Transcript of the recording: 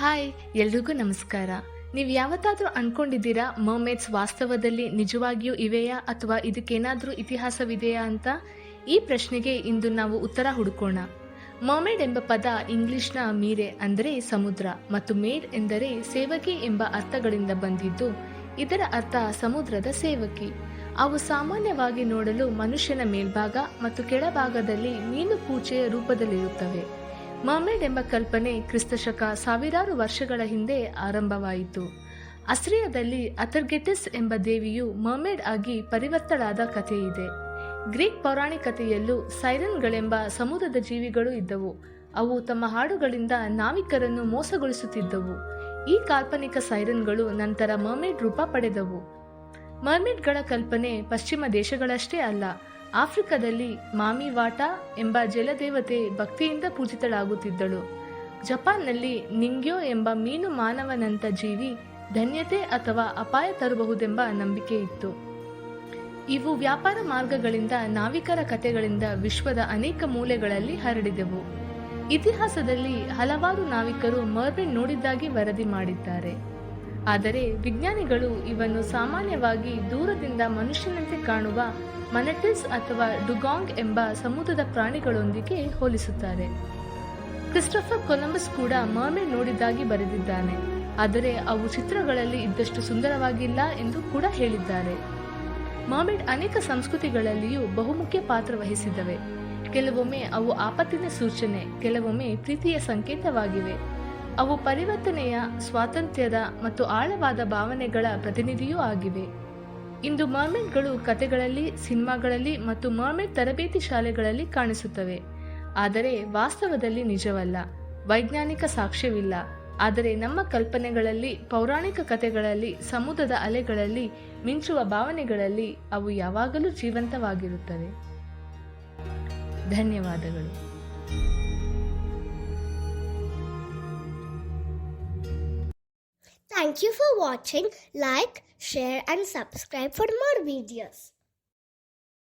Hi, ಎಲ್ರಿಗೂ ನಮಸ್ಕಾರ. ನೀವು ಯಾವತ್ತಾದರೂ ಅನ್ಕೊಂಡಿದ್ದೀರಾ ಮರ್ಮೇಡ್ಸ್ ವಾಸ್ತವದಲ್ಲಿ ನಿಜವಾಗಿಯೂ ಇವೆಯಾ ಅಥವಾ ಇದಕ್ಕೇನಾದರೂ ಇತಿಹಾಸವಿದೆಯಾ ಅಂತ? ಈ ಪ್ರಶ್ನೆಗೆ ಇಂದು ನಾವು ಉತ್ತರ ಹುಡುಕೋಣ. ಮರ್ಮೇಡ್ ಎಂಬ ಪದ ಇಂಗ್ಲಿಷ್ನ ಮೀರೆ ಅಂದರೆ ಸಮುದ್ರ ಮತ್ತು ಮೇಡ್ ಎಂದರೆ ಸೇವಕಿ ಎಂಬ ಅರ್ಥಗಳಿಂದ ಬಂದಿದ್ದು, ಇದರ ಅರ್ಥ ಸಮುದ್ರದ ಸೇವಕಿ. ಅವು ಸಾಮಾನ್ಯವಾಗಿ ನೋಡಲು ಮನುಷ್ಯನ ಮೇಲ್ಭಾಗ ಮತ್ತು ಕೆಳಭಾಗದಲ್ಲಿ ಮೀನು ಪೂಜೆಯ ರೂಪದಲ್ಲಿರುತ್ತವೆ. ಮರ್ಮೇಡ್ ಎಂಬ ಕಲ್ಪನೆ ಕ್ರಿಸ್ತಶಕ ಸಾವಿರಾರು ವರ್ಷಗಳ ಹಿಂದೆ ಆರಂಭವಾಯಿತು. ಅಸ್ರಿಯಾದಲ್ಲಿ ಅಥರ್ಗೆಟಿಸ್ ಎಂಬ ದೇವಿಯು ಮರ್ಮೇಡ್ ಆಗಿ ಪರಿವರ್ತಳಾದ ಕಥೆಯಿದೆ. ಗ್ರೀಕ್ ಪೌರಾಣಿಕತೆಯಲ್ಲೂ ಸೈರನ್ಗಳೆಂಬ ಸಮುದ್ರದ ಜೀವಿಗಳು ಇದ್ದವು. ಅವು ತಮ್ಮ ಹಾಡುಗಳಿಂದ ನಾವಿಕರನ್ನು ಮೋಸಗೊಳಿಸುತ್ತಿದ್ದವು. ಈ ಕಾಲ್ಪನಿಕ ಸೈರನ್ಗಳು ನಂತರ ಮರ್ಮೇಡ್ ರೂಪ ಪಡೆದವು. ಮರ್ಮೇಡ್ಗಳ ಕಲ್ಪನೆ ಪಶ್ಚಿಮ ದೇಶಗಳಷ್ಟೇ ಅಲ್ಲ ಆಫ್ರಿಕಾದಲ್ಲಿ ಮಾಮಿವಾಟಾ ಎಂಬ ಜಲದೇವತೆ ಭಕ್ತಿಯಿಂದ ಪೂಜಿತಳಾಗುತ್ತಿದ್ದಳು. ಜಪಾನ್ನಲ್ಲಿ ನಿಂಗ್ಯೋ ಎಂಬ ಮೀನು ಮಾನವನಂತ ಜೀವಿ ಧನ್ಯತೆ ಅಥವಾ ಅಪಾಯ ತರಬಹುದೆಂಬ ನಂಬಿಕೆ ಇತ್ತು. ಇವು ವ್ಯಾಪಾರ ಮಾರ್ಗಗಳಿಂದ ನಾವಿಕರ ಕಥೆಗಳಿಂದ ವಿಶ್ವದ ಅನೇಕ ಮೂಲೆಗಳಲ್ಲಿ ಹರಡಿದೆವು. ಇತಿಹಾಸದಲ್ಲಿ ಹಲವಾರು ನಾವಿಕರು ಮರ್ಮೆಡ್ ನೋಡಿದ್ದಾಗಿ ವರದಿ ಮಾಡಿದ್ದಾರೆ. ಆದರೆ ವಿಜ್ಞಾನಿಗಳು ಇವನ್ನು ಸಾಮಾನ್ಯವಾಗಿ ದೂರದಿಂದ ಮನುಷ್ಯನಂತೆ ಕಾಣುವ ಮನಟಿಸ್ ಅಥವಾ ಡುಗಾಂಗ್ ಎಂಬ ಸಮುದ್ರದ ಪ್ರಾಣಿಗಳೊಂದಿಗೆ ಹೋಲಿಸುತ್ತಾರೆ. ಕ್ರಿಸ್ಟೋಫರ್ ಕೊಲಂಬಸ್ ಕೂಡ ಮರ್ಮೇಡ್ ನೋಡಿದ್ದಾಗಿ ಬರೆದಿದ್ದಾನೆ. ಆದರೆ ಅವು ಚಿತ್ರಗಳಲ್ಲಿ ಇದ್ದಷ್ಟು ಸುಂದರವಾಗಿಲ್ಲ ಎಂದು ಕೂಡ ಹೇಳಿದ್ದಾರೆ. ಮರ್ಮೇಡ್ ಅನೇಕ ಸಂಸ್ಕೃತಿಗಳಲ್ಲಿಯೂ ಬಹುಮುಖ್ಯ ಪಾತ್ರ ವಹಿಸಿದ್ದವೆ ಕೆಲವೊಮ್ಮೆ ಅವು ಆಪತ್ತಿನ ಸೂಚನೆ, ಕೆಲವೊಮ್ಮೆ ಪ್ರೀತಿಯ ಸಂಕೇತವಾಗಿವೆ. ಅವು ಪರಿವರ್ತನೆಯ, ಸ್ವಾತಂತ್ರ್ಯದ ಮತ್ತು ಆಳವಾದ ಭಾವನೆಗಳ ಪ್ರತಿನಿಧಿಯೂ ಆಗಿವೆ. ಇಂದು ಮರ್ಮೆಂಟ್ಗಳು ಕತೆಗಳಲ್ಲಿ, ಸಿನಿಮಾಗಳಲ್ಲಿ ಮತ್ತು ಮರ್ಮೆಂಟ್ ತರಬೇತಿ ಶಾಲೆಗಳಲ್ಲಿ ಕಾಣಿಸುತ್ತವೆ. ಆದರೆ ವಾಸ್ತವದಲ್ಲಿ ನಿಜವಲ್ಲ. ವೈಜ್ಞಾನಿಕ ಸಾಕ್ಷ್ಯವಿಲ್ಲ. ಆದರೆ ನಮ್ಮ ಕಲ್ಪನೆಗಳಲ್ಲಿ, ಪೌರಾಣಿಕ ಕಥೆಗಳಲ್ಲಿ ಸಮುದ್ರದ ಅಲೆಗಳಲ್ಲಿ, ಮಿಂಚುವ ಭಾವನೆಗಳಲ್ಲಿ ಅವು ಯಾವಾಗಲೂ ಜೀವಂತವಾಗಿರುತ್ತವೆ. ಧನ್ಯವಾದಗಳು. Thank you for watching. Like, share, and subscribe for more videos.